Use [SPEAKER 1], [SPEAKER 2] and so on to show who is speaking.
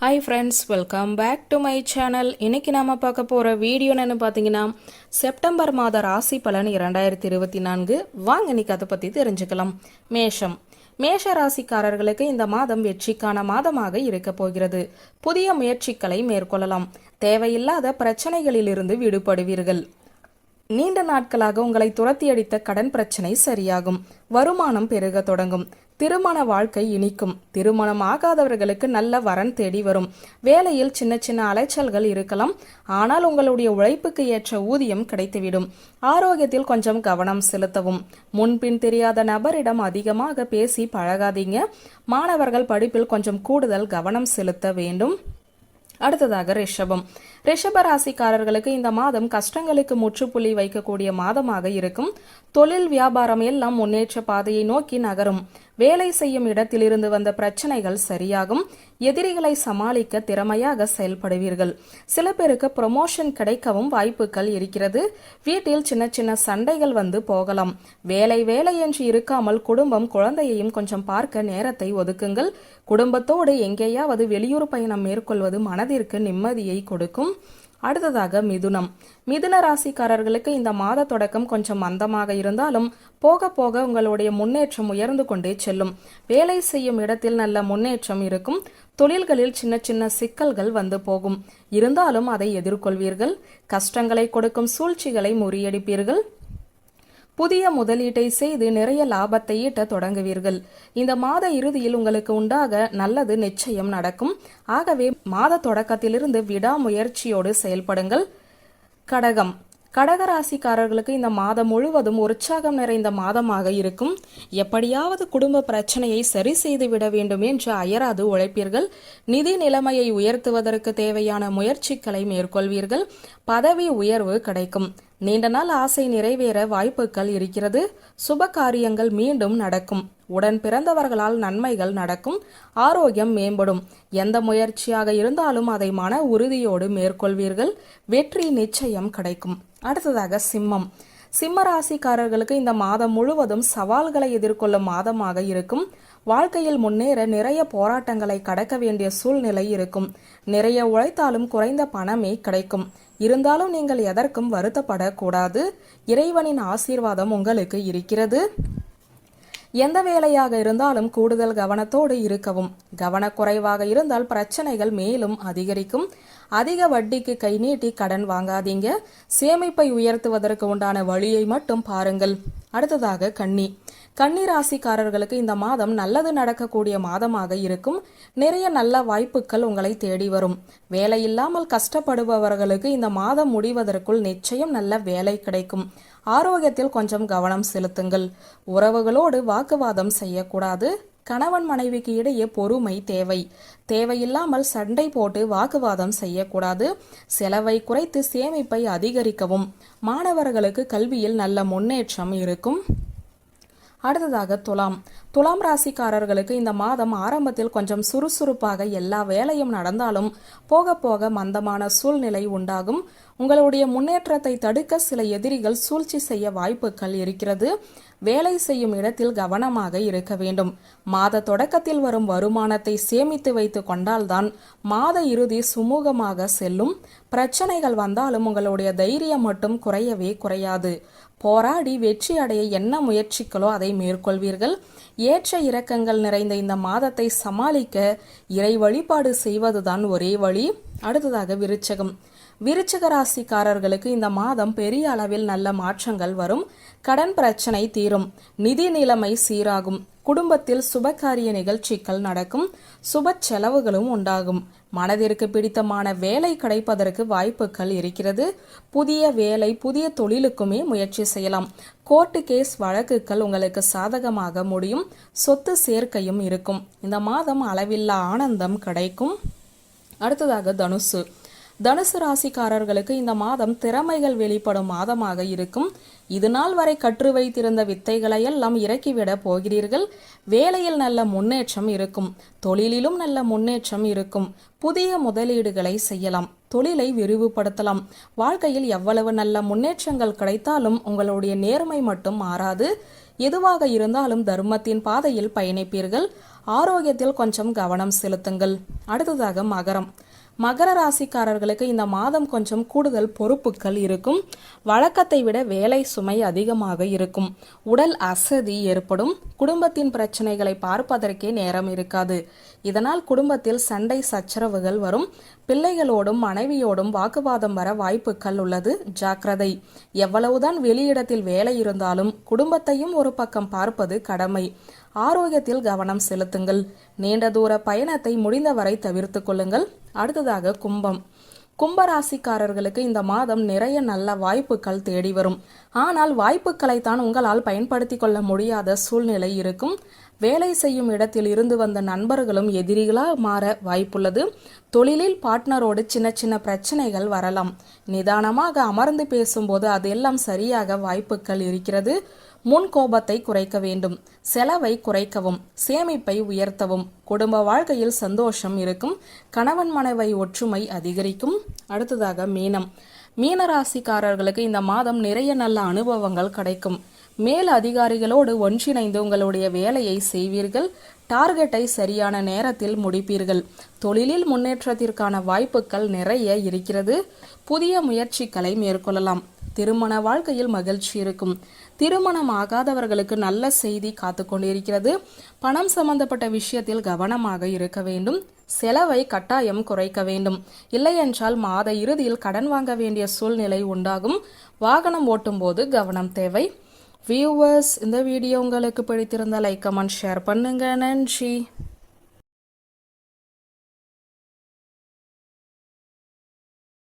[SPEAKER 1] Hi friends welcome back to my channel இன்னைக்கு நாம பார்க்க போகிற வீடியோ என்னன்னு பார்த்தீங்கன்னா செப்டம்பர் மாத ராசி பலன் இரண்டாயிரத்தி இருபத்தி நான்கு. வாங்க இன்னைக்கு அதை பற்றி தெரிஞ்சுக்கலாம். மேஷம். மேஷ ராசிக்காரர்களுக்கு இந்த மாதம் வெற்றிக்கான மாதமாக இருக்க போகிறது. புதிய முயற்சிகளை மேற்கொள்ளலாம். தேவையில்லாத பிரச்சனைகளிலிருந்து விடுபடுவீர்கள். நீண்ட நாட்களாக உங்களை துரத்தி அடித்த கடன் பிரச்சனை சரியாகும். வருமானம் பெருக தொடங்கும். திருமண வாழ்க்கை இனிக்கும். திருமணம் ஆகாதவர்களுக்கு நல்ல வரன் தேடி வரும். வேலையில் சின்ன சின்ன அலைச்சல்கள் இருக்கலாம். ஆனால் உங்களுடைய உழைப்புக்கு ஏற்ற ஊதியம் கிடைத்துவிடும். ஆரோக்கியத்தில் கொஞ்சம் கவனம் செலுத்தவும். முன்பின் தெரியாத நபரிடம் அதிகமாக பேசி பழகாதீங்க. மாணவர்கள் படிப்பில் கொஞ்சம் கூடுதல் கவனம் செலுத்த வேண்டும். அடுத்ததாக ரிஷபம். ரிஷப ராசிக்காரர்களுக்கு இந்த மாதம் கஷ்டங்களுக்கு முற்றுப்புள்ளி வைக்கக்கூடிய மாதமாக இருக்கும். தொழில் வியாபாரம் எல்லாம் முன்னேற்ற பாதையை நோக்கி நகரும். வேலை செய்யும் இடத்திலிருந்து வந்த பிரச்சனைகள் சரியாகும். எதிரிகளை சமாளிக்க திறமையாக செயல்படுவீர்கள். சில பேருக்கு ப்ரொமோஷன் கிடைக்கவும் வாய்ப்புகள் இருக்கிறது. வீட்டில் சின்ன சின்ன சண்டைகள் வந்து போகலாம். வேலை வேலை என்று இருக்காமல் குடும்பம் குழந்தையையும் கொஞ்சம் பார்க்க நேரத்தை ஒதுக்குங்கள். குடும்பத்தோடு எங்கேயாவது வெளியூர் பயணம் மேற்கொள்வது மனதிற்கு நிம்மதியை கொடுக்கும். அடுத்ததாக மிதுனம். மிதுன ராசிக்காரர்களுக்கு இந்த மாத தொடக்கம் கொஞ்சம் மந்தமாக இருந்தாலும் போக போக உங்களுடைய முன்னேற்றம் உயர்ந்து கொண்டே செல்லும். வேலை செய்யும் இடத்தில் நல்ல முன்னேற்றம் இருக்கும். தொழில்களில் சின்ன சின்ன சிக்கல்கள் வந்து போகும். இருந்தாலும் அதை எதிர்கொள்வீர்கள். கஷ்டங்களை கொடுக்கும் சூழ்ச்சிகளை முறியடிப்பீர்கள். புதிய முதலீட்டை செய்து நிறைய லாபத்தை ஈட்ட தொடங்குவீர்கள். இந்த மாத இறுதியில் உங்களுக்கு உண்டாக நல்லது நிச்சயம் நடக்கும். ஆகவே மாத தொடக்கத்திலிருந்து விடாமுயற்சியோடு செயல்படுங்கள். கடகம். கடக ராசிக்காரர்களுக்கு இந்த மாதம் முழுவதும் உற்சாகம் நிறைந்த மாதமாக இருக்கும். எப்படியாவது குடும்ப பிரச்சனையை சரி செய்து விட வேண்டும் என்று அயராது உழைப்பீர்கள். நிதி நிலைமையை உயர்த்துவதற்கு தேவையான முயற்சிகளை மேற்கொள்வீர்கள். பதவி உயர்வு கிடைக்கும். நீண்ட நாள் ஆசை நிறைவேற வாய்ப்புகள் இருக்கிறது. சுப காரியங்கள் மீண்டும் நடக்கும். உடன் பிறந்தவர்களால் நன்மைகள் நடக்கும். ஆரோக்கியம் மேம்படும். எந்த முயற்சியாக இருந்தாலும் அதை மன உறுதியோடு மேற்கொள்வீர்கள். வெற்றி நிச்சயம் கிடைக்கும். அடுத்ததாக சிம்மம். சிம்ம ராசிக்காரர்களுக்கு இந்த மாதம் முழுவதும் சவால்களை எதிர்கொள்ளும் மாதமாக இருக்கும். வாழ்க்கையில் முன்னேற நிறைய போராட்டங்களை கடக்க வேண்டிய சூழ்நிலை இருக்கும். நிறைய உழைத்தாலும் குறைந்த பணமே கிடைக்கும். இருந்தாலும் நீங்கள் எதற்கும் வருத்தப்படக்கூடாது. இறைவனின் ஆசீர்வாதம் உங்களுக்கு இருக்கிறது. எந்த வேலையாக இருந்தாலும் கூடுதல் கவனத்தோடு இருக்கவும். கவனக்குறைவாக இருந்தால் பிரச்சனைகள் மேலும் அதிகரிக்கும். அதிக வட்டிக்கு கை நீட்டி கடன் வாங்காதீங்க. சேமிப்பை உயர்த்துவதற்கு உண்டான வழியை மட்டும் பாருங்கள். அடுத்ததாக கன்னி. கன்னிராசிக்காரர்களுக்கு இந்த மாதம் நல்லது நடக்கக்கூடிய மாதமாக இருக்கும். நிறைய நல்ல வாய்ப்புகள் உங்களை தேடி வரும். வேலை இல்லாமல் கஷ்டப்படுபவர்களுக்கு இந்த மாதம் முடிவதற்குள் நிச்சயம் நல்ல வேலை கிடைக்கும். ஆரோக்கியத்தில் கொஞ்சம் கவனம் செலுத்துங்கள். உறவுகளோடு வாக்குவாதம் செய்யக்கூடாது. கணவன் மனைவிக்கு இடையே பொறுமை தேவை. தேவையில்லாமல் சண்டை போட்டு வாக்குவாதம் செய்யக்கூடாது. செலவை குறைத்து சேமிப்பை அதிகரிக்கவும். மாணவர்களுக்கு கல்வியில் நல்ல முன்னேற்றம் இருக்கும். அடுத்ததாக துலாம். துலாம் ராசிக்காரர்களுக்கு இந்த மாதம் ஆரம்பத்தில் கொஞ்சம் சுறுசுறுப்பாக எல்லா வேலையும் நடந்தாலும் போக போக மந்தமான சூழ்நிலை உண்டாகும். உங்களுடைய முன்னேற்றத்தை தடுக்க சில எதிரிகள் சூழ்ச்சி செய்ய வாய்ப்புகள் இருக்கிறது. வேலை செய்யும் இடத்தில் கவனமாக இருக்க வேண்டும். மாத தொடக்கத்தில் வரும் வருமானத்தை சேமித்து வைத்து கொண்டால்தான் மாத இறுதி சுமூகமாக செல்லும். பிரச்சனைகள் வந்தாலும் உங்களுடைய தைரியம் மட்டும் குறையவே குறையாது. போராடி வெற்றி அடைய என்ன முயற்சிகளோ அதை மேற்கொள்வீர்கள். ஏற்ற இறக்கங்கள் நிறைந்த இந்த மாதத்தை சமாளிக்க இறை வழிபாடு செய்வதுதான் ஒரே வழி. அடுத்ததாக விருச்சகம். விருச்சக ராசிக்காரர்களுக்கு இந்த மாதம் பெரிய அளவில் நல்ல மாற்றங்கள் வரும். கடன் பிரச்சனை தீரும். நிதி நிலைமை சீராகும். குடும்பத்தில் சுபகாரிய நிகழ்ச்சிகள் நடக்கும் சுப செலவுகளும் உண்டாகும். மனதிற்கு பிடித்தமான வேலை கிடைப்பதற்கு வாய்ப்புகள் இருக்கிறது. புதிய வேலை புதிய தொழிலுக்குமே முயற்சி செய்யலாம். கோர்ட்டு கேஸ் வழக்குகள் உங்களுக்கு சாதகமாக முடியும். சொத்து சேர்க்கையும் இருக்கும். இந்த மாதம் அளவில்லா ஆனந்தம் கிடைக்கும். அடுத்ததாக தனுசு. தனுசு ராசிக்காரர்களுக்கு இந்த மாதம் திறமைகள் வெளிப்படும் மாதமாக இருக்கும். இது நாள் வரை கற்று வைத்திருந்த வித்தைகளை எல்லாம் இறக்கிவிட போகிறீர்கள். வேலையில் நல்ல முன்னேற்றம் இருக்கும். தொழிலிலும் நல்ல முன்னேற்றம் இருக்கும். புதிய முதலீடுகளை செய்யலாம். தொழிலை விரிவுபடுத்தலாம். வாழ்க்கையில் எவ்வளவு நல்ல முன்னேற்றங்கள் கிடைத்தாலும் உங்களுடைய நேர்மை மட்டும் மாறாது. எதுவாக இருந்தாலும் தர்மத்தின் பாதையில் பயணிப்பீர்கள். ஆரோக்கியத்தில் கொஞ்சம் கவனம் செலுத்துங்கள். அடுத்ததாக மகரம். மகர ராசிக்காரர்களுக்கு இந்த மாதம் கொஞ்சம் கூடுதல் பொறுப்புகள் இருக்கும். வழக்கத்தை விட வேலை சுமை அதிகமாக இருக்கும். உடல் அசதி ஏற்படும். குடும்பத்தின் பிரச்சனைகளை பார்ப்பதற்கே நேரம் இருக்காது. இதனால் குடும்பத்தில் சண்டை சச்சரவுகள் வரும். பிள்ளைகளோடும் மனைவியோடும் வாக்குவாதம் வர வாய்ப்புகள் உள்ளது. ஜாக்கிரதை. எவ்வளவுதான் வெளியிடத்தில் வேலை இருந்தாலும் குடும்பத்தையும் ஒரு பக்கம் பார்ப்பது கடமை. ஆரோக்கியத்தில் கவனம் செலுத்துங்கள். நீண்ட தூர பயணத்தை முடிந்தவரை தவிர்த்து கொள்ளுங்கள். அடுத்ததாக கும்பம். கும்பராசிக்காரர்களுக்கு இந்த மாதம் நிறைய நல்ல வாய்ப்புகள் தேடி வரும். ஆனால் வாய்ப்புகளை தான் உங்களால் பயன்படுத்தி கொள்ள முடியாத சூழ்நிலை இருக்கும். வேலை செய்யும் இடத்தில் இருந்து வந்த நண்பர்களும் எதிரிகளாக மாற வாய்ப்புள்ளது. தொழிலில் பார்ட்னரோடு சின்ன சின்ன பிரச்சனைகள் வரலாம். நிதானமாக அமர்ந்து பேசும்போது அதெல்லாம் சரியாக வாய்ப்புகள் இருக்கிறது. முன் கோபத்தை குறைக்க வேண்டும். செலவை குறைக்கவும் சேமிப்பை உயர்த்தவும் குடும்ப வாழ்க்கையில் சந்தோஷம் இருக்கும் கணவன் மனைவை ஒற்றுமை அதிகரிக்கும். அடுத்ததாக மீனம். மீனராசிக்காரர்களுக்கு இந்த மாதம் நிறைய நல்ல அனுபவங்கள் கிடைக்கும். மேல் அதிகாரிகளோடு ஒன்றிணைந்து உங்களுடைய வேலையை செய்வீர்கள். டார்கெட்டை சரியான நேரத்தில் முடிப்பீர்கள். தொழிலில் முன்னேற்றத்திற்கான வாய்ப்புகள் நிறைய இருக்கிறது. புதிய முயற்சிகளை மேற்கொள்ளலாம். திருமண வாழ்க்கையில் மகிழ்ச்சி இருக்கும். திருமணம் ஆகாதவர்களுக்கு நல்ல செய்தி காத்து கொண்டிருக்கிறது பணம் சம்பந்தப்பட்ட விஷயத்தில் கவனமாக இருக்க வேண்டும். செலவை கட்டாயம் குறைக்க வேண்டும். இல்லையென்றால் மாத இறுதியில் கடன் வாங்க வேண்டிய சூழ்நிலை உண்டாகும். வாகனம் ஓட்டும்போது கவனம் தேவை. வியூவர்ஸ் இந்த வீடியோ உங்களுக்கு பிடித்திருந்தால் லைக் கமெண்ட் ஷேர் பண்ணுங்க. நன்றி.